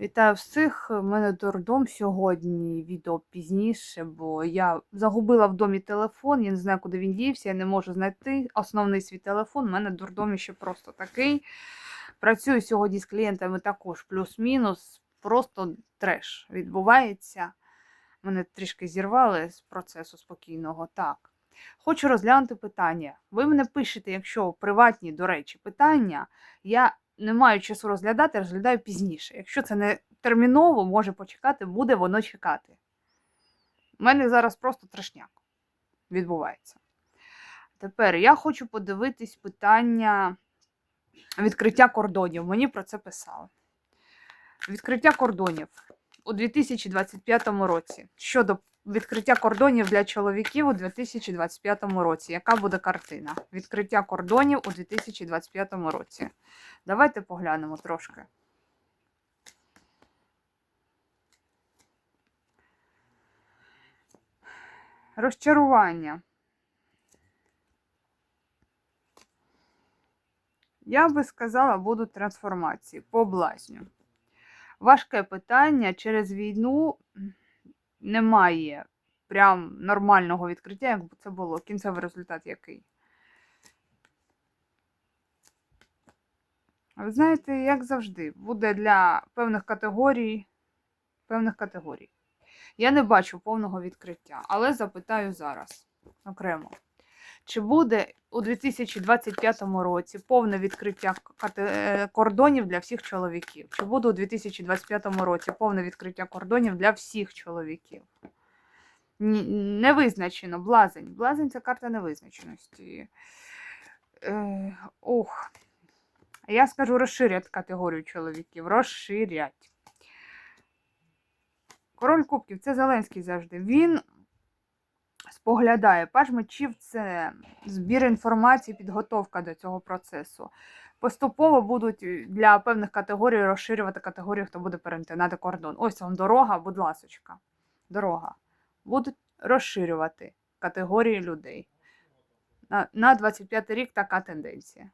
Вітаю всіх. У мене дурдом сьогодні. Відео пізніше, бо я загубила в домі телефон, я не знаю, куди він дівся, я не можу знайти основний свій телефон. У мене дурдом ще просто такий. Працюю сьогодні з клієнтами також плюс-мінус. Просто треш відбувається. Мене трішки зірвали з процесу спокійного. Так. Хочу розглянути питання. Ви мене пишете, якщо приватні, до речі, питання. Я не маю часу розглядати, розглядаю пізніше. Якщо це не терміново, може почекати, буде воно чекати. У мене зараз просто трешняк відбувається. Тепер я хочу подивитись питання відкриття кордонів. Мені про це писали. Відкриття кордонів у 2025 році. Щодо відкриття кордонів для чоловіків у 2025 році. Яка буде картина? Відкриття кордонів у 2025 році. Давайте поглянемо трошки. Розчарування. Я би сказала, будуть трансформації по блазню. Важке питання через війну немає прям нормального відкриття, як би це було. Кінцевий результат який. Ви знаєте, як завжди, буде для певних категорій, певних категорій. Я не бачу повного відкриття, але запитаю зараз окремо. Чи буде у 2025 році повне відкриття е, кордонів для всіх чоловіків? Чи буде у 2025 році повне відкриття кордонів для всіх чоловіків? Не визначено. Блазень. Блазень це карта невизначеності. Е, ох. Я скажу, розширять категорію чоловіків. Розширять. Король Кубків це Зеленський завжди. Він споглядає. Паж мечів це збір інформації, підготовка до цього процесу. Поступово будуть для певних категорій розширювати категорію, хто буде перетинати кордон. Ось вам дорога, будь ласочка. Дорога. Будуть розширювати категорії людей. На 25 рік така тенденція.